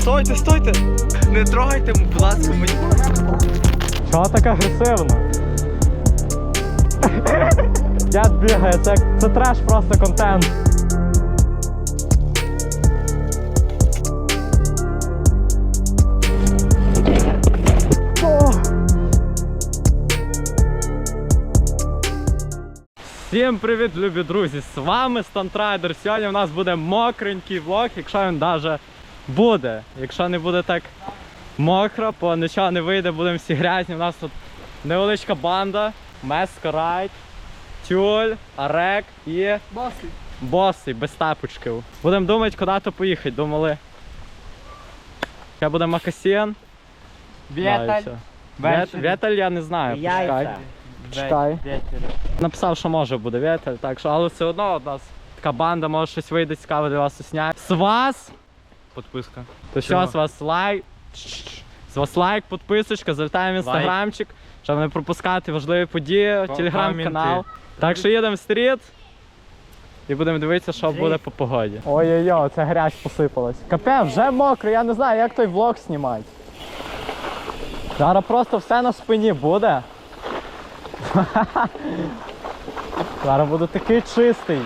Стойте, стойте! Не трогайте, будь ласка, мені. Чого так агресивно? Я бігає, це, це треш просто контент. Всім привіт, любі друзі! З вами Стантрайдер. Сьогодні у нас буде мокренький влог, якщо він навіть буде. Якщо не буде так мокро, бо нічого не вийде, будемо всі грязні. У нас тут невеличка банда, Мескарайт, Тюль, Арек і боси без тапочків. Будемо думати, куди то поїхати. Думали. Це буде Макасін. Вєталь. Вєталь, я не знаю. Почекай. Чекай. Написав, що може буде Вєталь, так що, але все одно у нас така банда, може щось вийде цікаве для вас усняти. З вас Подписка. То що, з вас лайк. З вас лайк, підписочка, залітаємо в інстаграмчик, щоб не пропускати важливі події, телеграм-канал. Так що їдемо в стріт і будемо дивитися, що буде по погоді. Ой-ой-ой, це грязь посипалась. Капе, вже мокро, я не знаю, як той влог знімати. Зараз просто все на спині буде. Зараз буде такий чистий.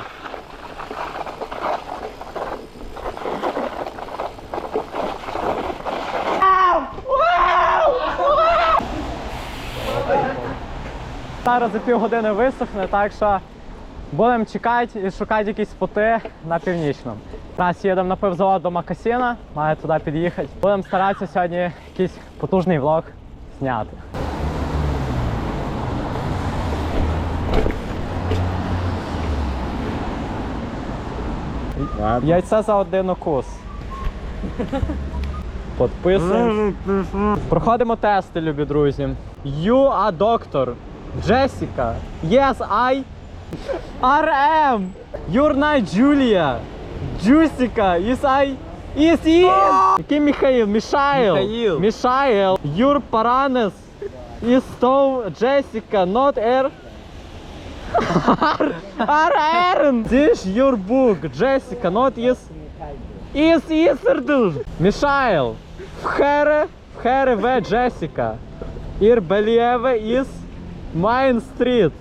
Зараз за півгодини висохне, так що будемо чекати і шукати якісь споти на північному. Зараз їдемо на пивзавод до Макасіна, має туди під'їхати. Будемо старатися сьогодні якийсь потужний влог зняти. Яйце за один укус. Підписуємо. Проходимо тести, любі друзі. You are doctor. Jessica. Yes, I. RM. You're not Julia. Jessica. Yes, I. Is Ian. Який Михаїл? Мішаїл. Михаїл. Мішаїл. You're Paranes. Is so Jessica, not R. R. Aaron. This your book. Jessica, not is. Is Iserdul. Мішаїл. Вхере, вхере В Джесіка. Ір Белієве із Майн Стріт.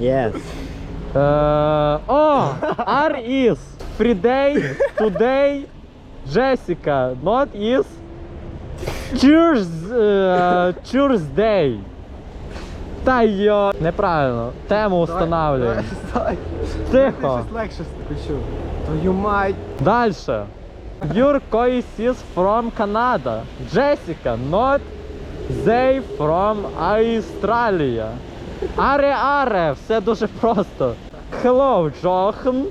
Yes. Е, О, ар із Фрідей, Тудей, Джесіка. Not is Tues- е, Tuesday. Та йо. Неправильно. Тему встановлюємо. Тихо. легше почув. Твою мать. Дальше. Your cois is from Canada. Jessica, not they from Australia. Аре аре, все дуже просто. Hello, Jochen.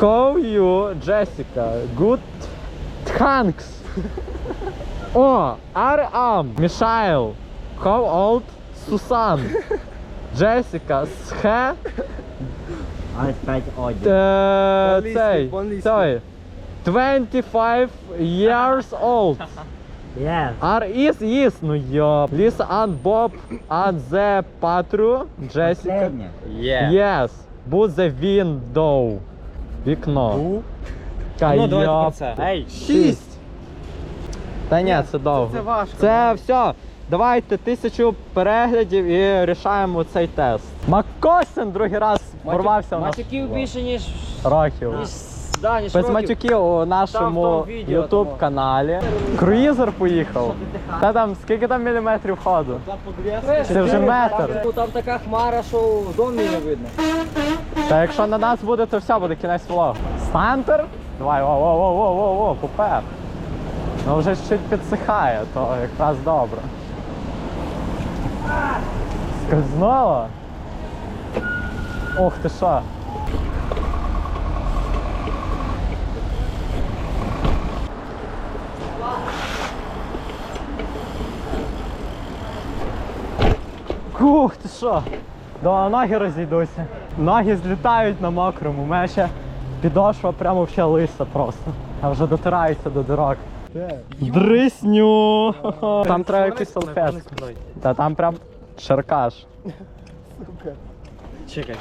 How you, Jessica? Good. Thanks. О, аре ам. Мішайл. How old? Сусан. Jessica. Схе. I speak audio. Е, По-англійськи, цей, цей, 25 years old. Yes. Are is is, ну йоп. Lisa and Bob and the Patru, Jessica. Последнє. Yes. Будь the window. Вікно. Та Ну, давайте це. Ей, шість. Та ні, це довго. Це важко. Це все. Давайте тисячу переглядів і рішаємо цей тест. Маккосин другий раз порвався в нас Матюків більше, ніж, років. ніж, да, ніж Без років. матюків у нашому відео, YouTube каналі. Круїзер поїхав. Та там скільки там міліметрів ходу? Це вже метр. Там така хмара, що в домі не видно. Та якщо на нас буде, то все буде кінець влогу. Стантер? Давай, о, о, о, о, о, о, попер. Ну вже чуть підсихає, то якраз добре. Скользнуло? Ох ти що. Ух ти що? Да, ноги розійдуться. Ноги злітають на мокрому, у мене ще підошва прямо ще лиса просто. А вже дотирається до дирок. Дрисню! Там треба якусь салфетку. Та там прям шаркаш. Чекай.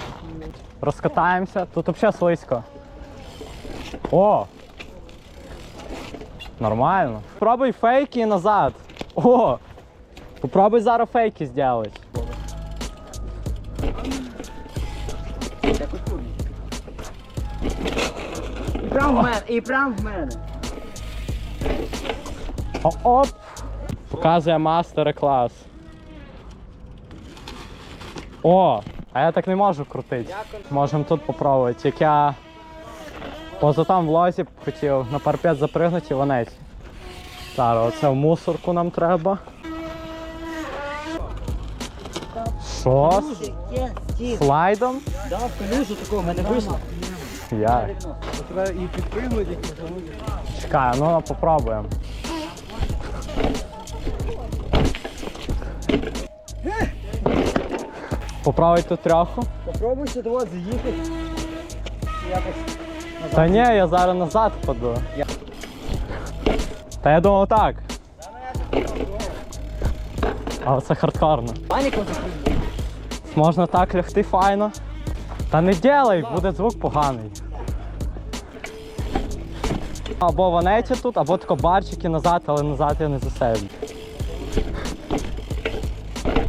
Розкатаємося. Тут взагалі слизько. О! Нормально. Пробуй фейки і назад. О! Попробуй зараз фейки зробити. І прям в мене, і прям в мене. О, оп! Показує мастер клас. О! А я так не можу крутити. Можемо тут попробувати. Як я поза там в лозі хотів на парпет запригнути і вонець. Зараз оце в мусорку нам треба. Що? Слайдом? Да, в калюжу такого в мене вийшло. Я. Чекай, ну попробуємо. Поправити тут трьоху? Попробуй сюди заїхати. Якось. Та ні, я зараз назад впаду. Та я думав так. Але це хардкорно. Паніку закрив. Можна так лягти файно. Та не ділай, буде звук поганий. Або ванеті тут, або тако барчики назад, але назад я не засейвлю.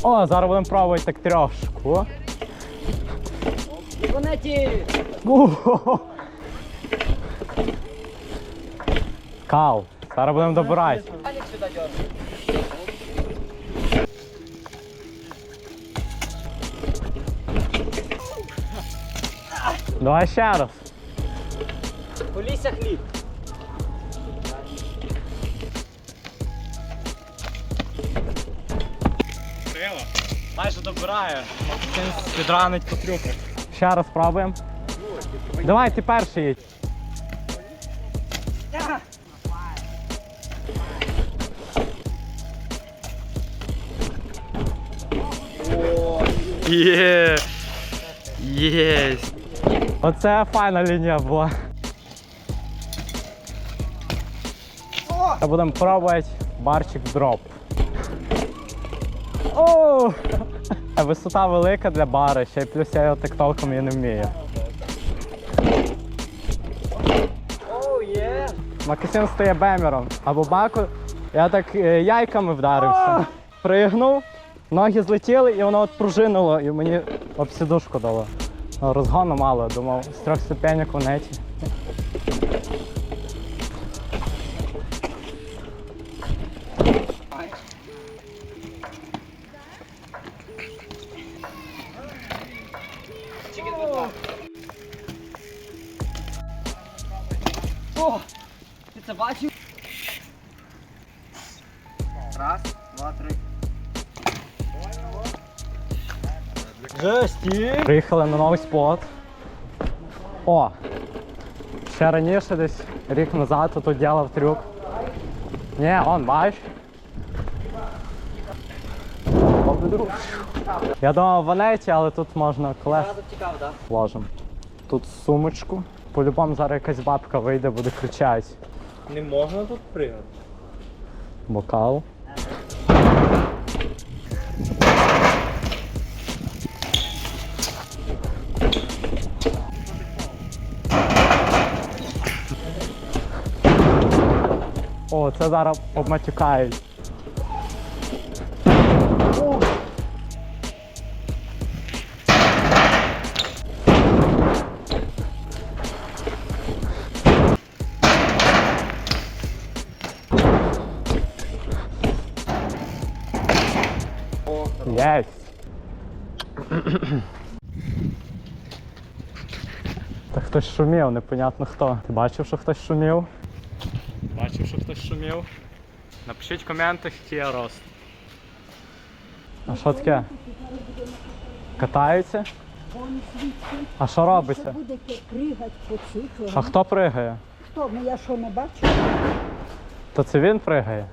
О, зараз будемо пробувати так трьошку. Вони ті. Ухо. Кал. Зараз будемо добирати. Давай ще раз. Полісся хліб. Майже добирає. Підранить по трюку. Ще раз пробуємо. Давай, ти перший їдь. Є. Єсть. Оце файна лінія була. Будемо пробувати барчик дроп. Висота велика для бари, ще й плюс я його так толком і не вмію. Макасин стає бемером. Або баку. Я так е, яйками вдарився. Пригнув, ноги злетіли і воно от пружинило і мені об сідушку дало. Ну, Розгону мало, думав, з трьох ступенек в неті. Це бачив? Раз, два, три. Жесті. Приїхали на новий спот. О! Ще раніше десь рік назад тут робив трюк. Ні, он, бач. Я думав в ванеті, але тут можна колес вложимо. Тут сумочку. По-любому зараз якась бабка вийде, буде кричати. Не можна тут пригати. Бокал. О, це зараз обматюкають. Шумів, непонятно хто. Ти бачив, що хтось шумів? Бачив, що хтось шумів. Напишіть в коментах, який я рост. А що таке? Катаються? А що робиться? Будете пригати по цих. А хто пригає? Хто? Ну я що не бачу? То це він пригає.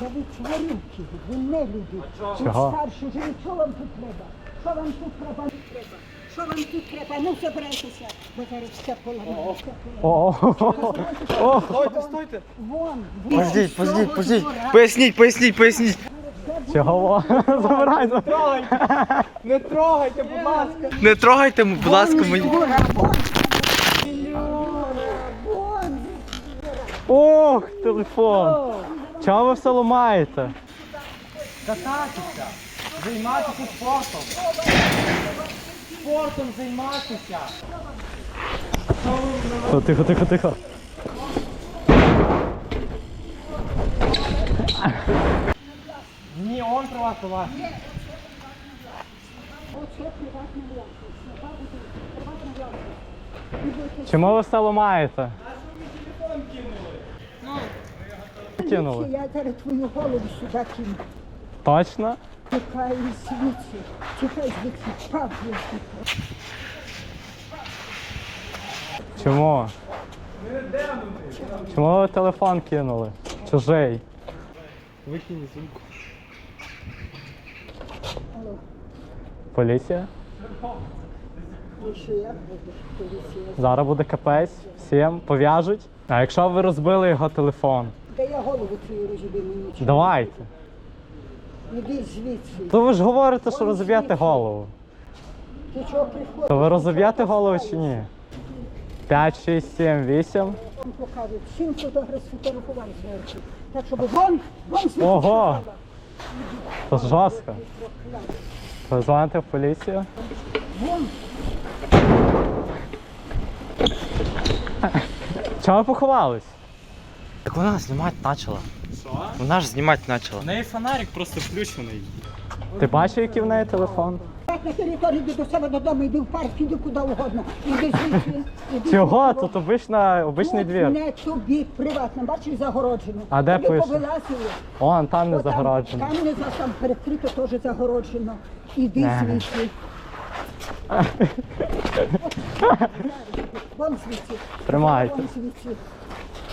Да ви тварюки, ви не люди. Ви Чого? старші живі, що вам тут треба? Що вам тут треба? Не треба. Що вам тут треба? Ну забирайтеся, бо зараз. О, о, Стойте, стойте. Вон, вон. Поздіть, поздіть, поздіть. Поясніть, поясніть, поясніть. Чого? Забирай, забирай. Не трогайте, будь ласка. Не трогайте, будь ласка, мені. Ох, телефон. Чого ви все ламаєте? Кататися, займатися спортом. Спортом займатися. О, тихо, тихо, тихо. Ні, он приватна власність. Чому ви все ламаєте? Кинули. Я зараз твою голову сюди кину. Точно? Тікай звідси. Тікай звідси. Павло. Чому? Чому ви телефон кинули? Чужий. Викинь сумку. Поліція? Зараз буде капець, всім пов'яжуть. А якщо ви розбили його телефон? Та я голову твою розіб'ю. Давайте. Іди звідси. То ви ж говорите, що розіб'єте голову. Ти чого приходиш? То ви розіб'єте голову чи ні? 5, 6, 7, 8. Вам покажуть. Всім зверху. Так, щоб вон, вон звідси. Ого! Ж жорстко. Ви дзвоните в поліцію? Вон. Чого ви поховались? Так вона знімати почала. Що? Вона ж знімати почала. неї фонарик просто включений. Ти бачив, який в неї телефон? Так на території йди до себе додому, йди в парк, іди куди угодно. Іди звідси. іди Чого? звідси. Тут обична, обичний Тут двір. Не тобі приватно, бачиш, загороджено. А де Тобі пише? повилазили. Он там не Отам, загороджено. Там не за там перекрито, теж загороджено. Іди звідси. Вон звідси. Тримайте. Вон звідси.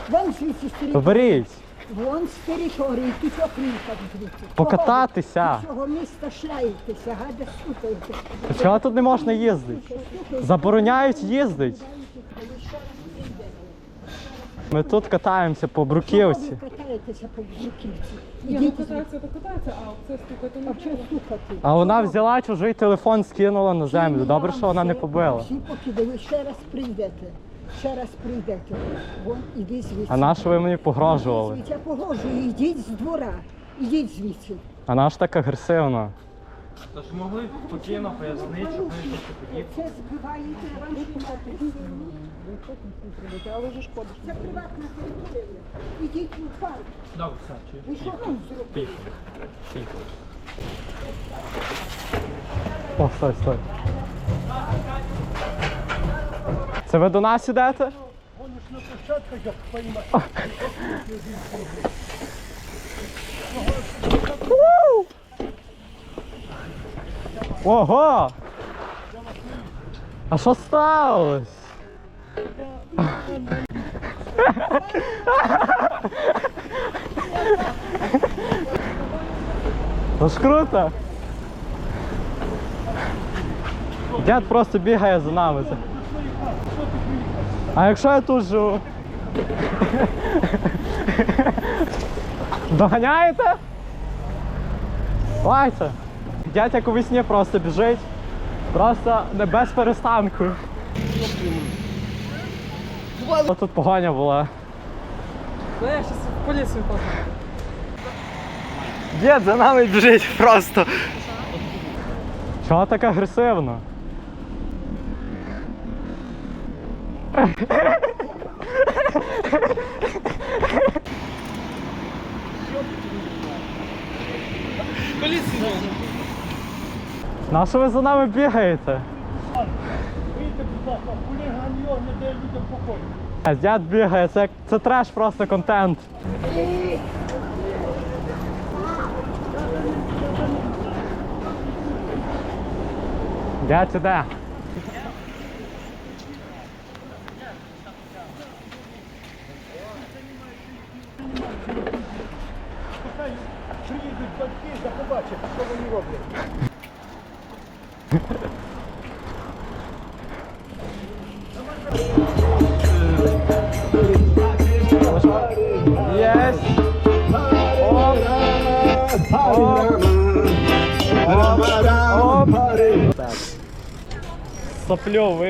Вон звідси беріть, Вон з території. Ти що приїхав звідси? покататися. З цього міста шляєтеся, гадя стукаєте. Чого тут не можна їздити? Забороняють їздити. Ми тут катаємося по бруківці. Ви катаєтеся по бруківці. Ні, ну Ідіть то катаються, а це стукати не А чого стукати? А вона взяла чужий телефон, скинула на землю. Добре, що вона не побила. Всі покидали, ще раз прийдете. Ще раз прийдете. Вон, іди звідси. А на що ви мені погрожували? Звідси, Я погрожую, йдіть з двора. Ідіть звідси. А наш так агресивно. Тож могли спокійно пояснити, що Це збиваєте, я вам шукати. Але вже шкода. Це приватна територія. Ідіть у парк. Добре, все, Ви що вам зробили? О, стой, стой. Це ви до нас ідете? Вау! Ого! А що сталося? Це ж круто! Дід просто бігає за нами. А якщо я тут живу? Доганяєте? Давайте. Дядь як у весні просто біжить. Просто не без перестанку. О, Тут погоня була. Ну, я зараз в поліцію позвоню. Дід за нами біжить просто. Чого так агресивно? На що ви за нами бігаєте? А Дід бігає, це, це треш просто контент. Дядь іде.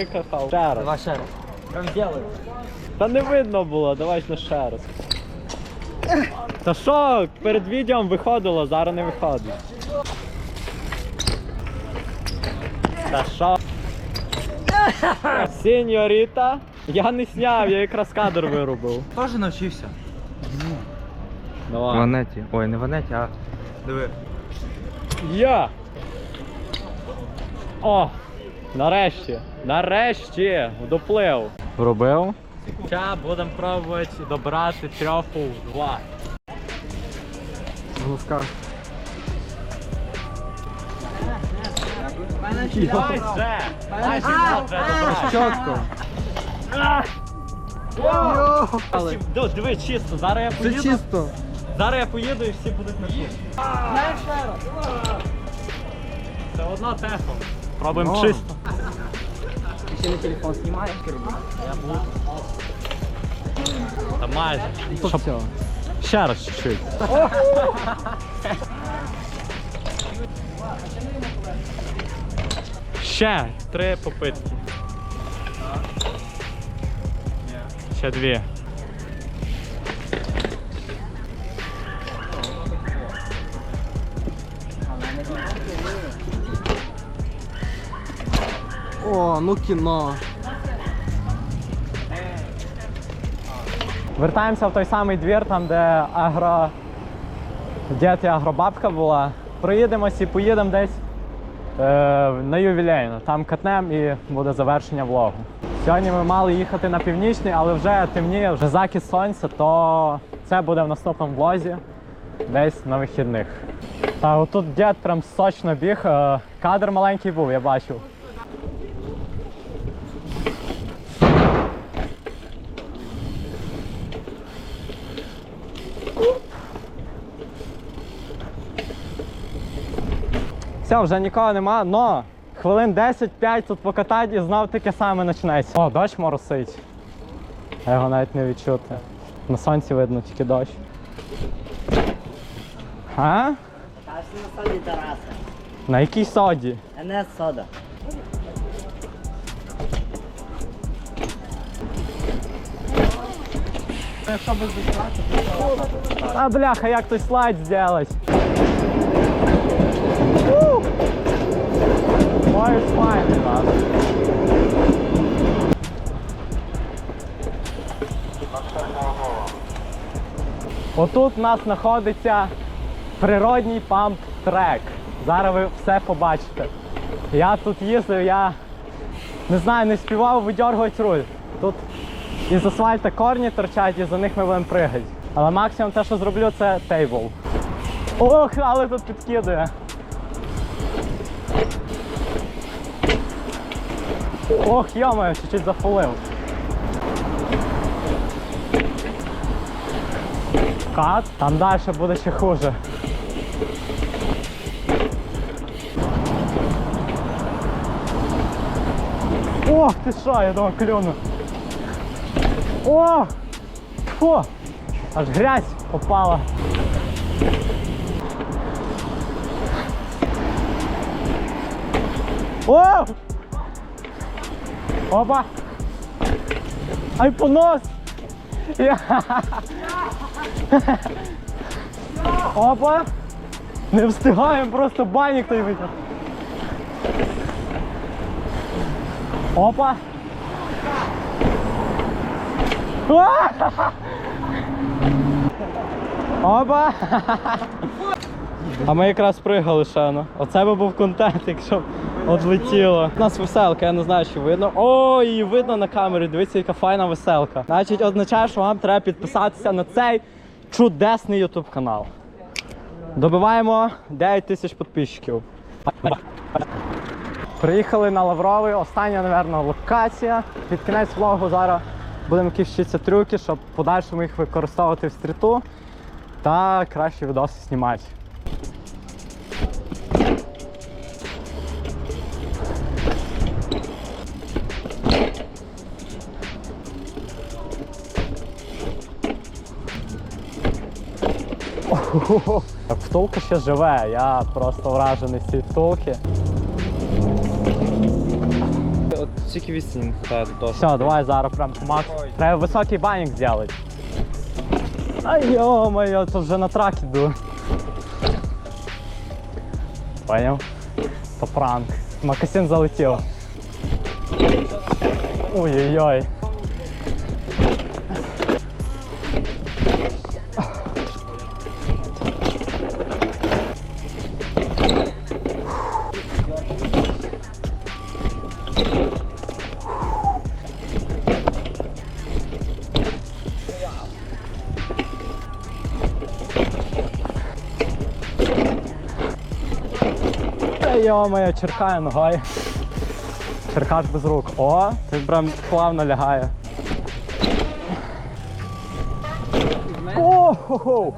Викахав. Ще раз. Давай ще раз. Прям делаю. Та не видно було, давай на ще раз. Та що, перед відео виходило, зараз не виходить. Та що? Сеньоріта, я не сняв, я якраз кадр вирубив. Теж навчився. Давай. Ванеті. Ой, не ванеті, а. Диви. Я! О! Нарешті! Нарешті! Доплив! Вробив. Зараз будемо пробувати добрати трьоху 2. Гуска. Дай вже! Дай добре! Диви, чисто, зараз я Це поїду. чисто. Зараз я поїду і всі будуть на тут. Це одна техом. Пробуємо Ну. чисто. Ти ще на телефон знімаєш? Я буду. Та майже. Щоб- Ще раз чуть-чуть. Ще три попитки. Ще дві. О, ну кіно. Вертаємося в той самий двір, там, де агро... дід і агробабка була. Проїдемось і поїдемо десь е, на ювілейну. Там катнем і буде завершення влогу. Сьогодні ми мали їхати на північний, але вже темніє, вже закид сонця, то це буде в наступному влозі, десь на вихідних. Так, отут дід прям сочно біг. е, Кадр маленький був, я бачив. Все, вже нікого нема, но хвилин 10-5 тут покатати і знов таке саме починається. О, дощ моросить. Його навіть не відчути. На сонці видно тільки дощ. А? Та на соді Тараса. На якій соді? НС сода. А бляха, як той слайд зробити? Ой, файний нас. Отут у нас знаходиться природній памп-трек. Зараз ви все побачите. Я тут їздив, я не знаю, не співав видергувати руль. Тут із асфальта корні торчать, і за них ми будемо пригати. Але максимум те, що зроблю, це тейбл. Ох, але тут підкидує. Ох, йомаю, чуть-чуть зафулив. Кат, там далі буде ще хуже. Ох, ти що, я думав, клюну. О! Фу! Аж грязь попала. О! Опа! Ай понос! Я... Опа! Не встигаємо, просто банік той витяг. Опа! Опа! А ми якраз пригали ну. Оце би був контент, якщо одлетіло. У нас веселка, я не знаю, чи видно. О, її видно на камері, дивіться, яка файна веселка. Значить, означає, що вам треба підписатися на цей чудесний YouTube канал. Добиваємо 9 тисяч підписчиків. Приїхали на Лавровий, остання, напевно, локація. Під кінець влогу зараз будемо якісь вчитися трюки, щоб подальшому їх використовувати в стріту та кращі відоси знімати. Втулка ще живе, я просто вражений з цієї втулки. Тільки відстань не хватає до того. Все, давай зараз прям по макс. Треба високий банік зробити. Ай йо-моє, то вже на трак іду. Поняв? То пранк. Макасин залетів. Ой-ой-ой. Йо-моє, черкає ногою. Черкаш без рук. О, ти прям плавно лягає. О-хо-хо!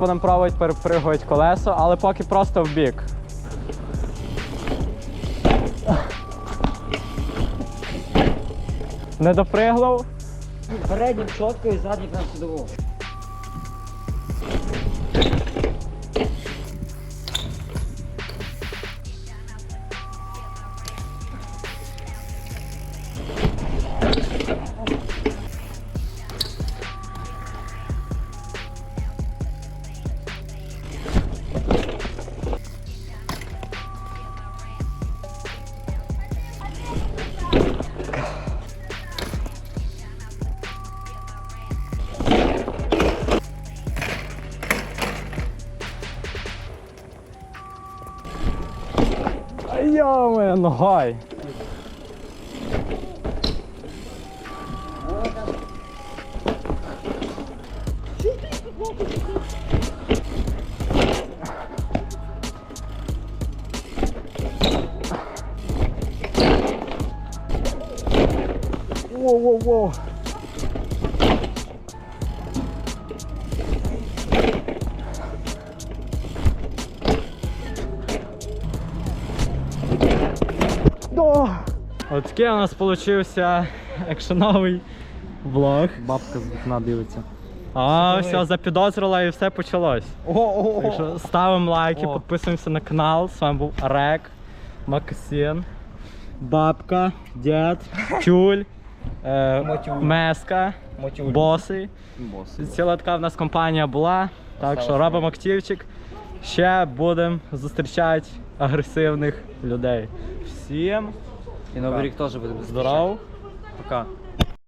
Будемо пробувати перепригувати колесо, але поки просто в бік. Не доприглав. Переднім чітко і задній прям судово. হয়। От у нас получився екшеновий влог. Бабка з вікна дивиться. А, все, запідозрила і все почалось. О-о-о! Так що ставимо лайки, О. підписуємося на канал. З вами був Рек, Максин, Бабка, Дід, Тюль, е, Меска, Боси. Ціла така в нас компанія була. Так що робимо активчик. Ще будемо зустрічати агресивних людей. Всім І новий рік теж буде здоров! Пока.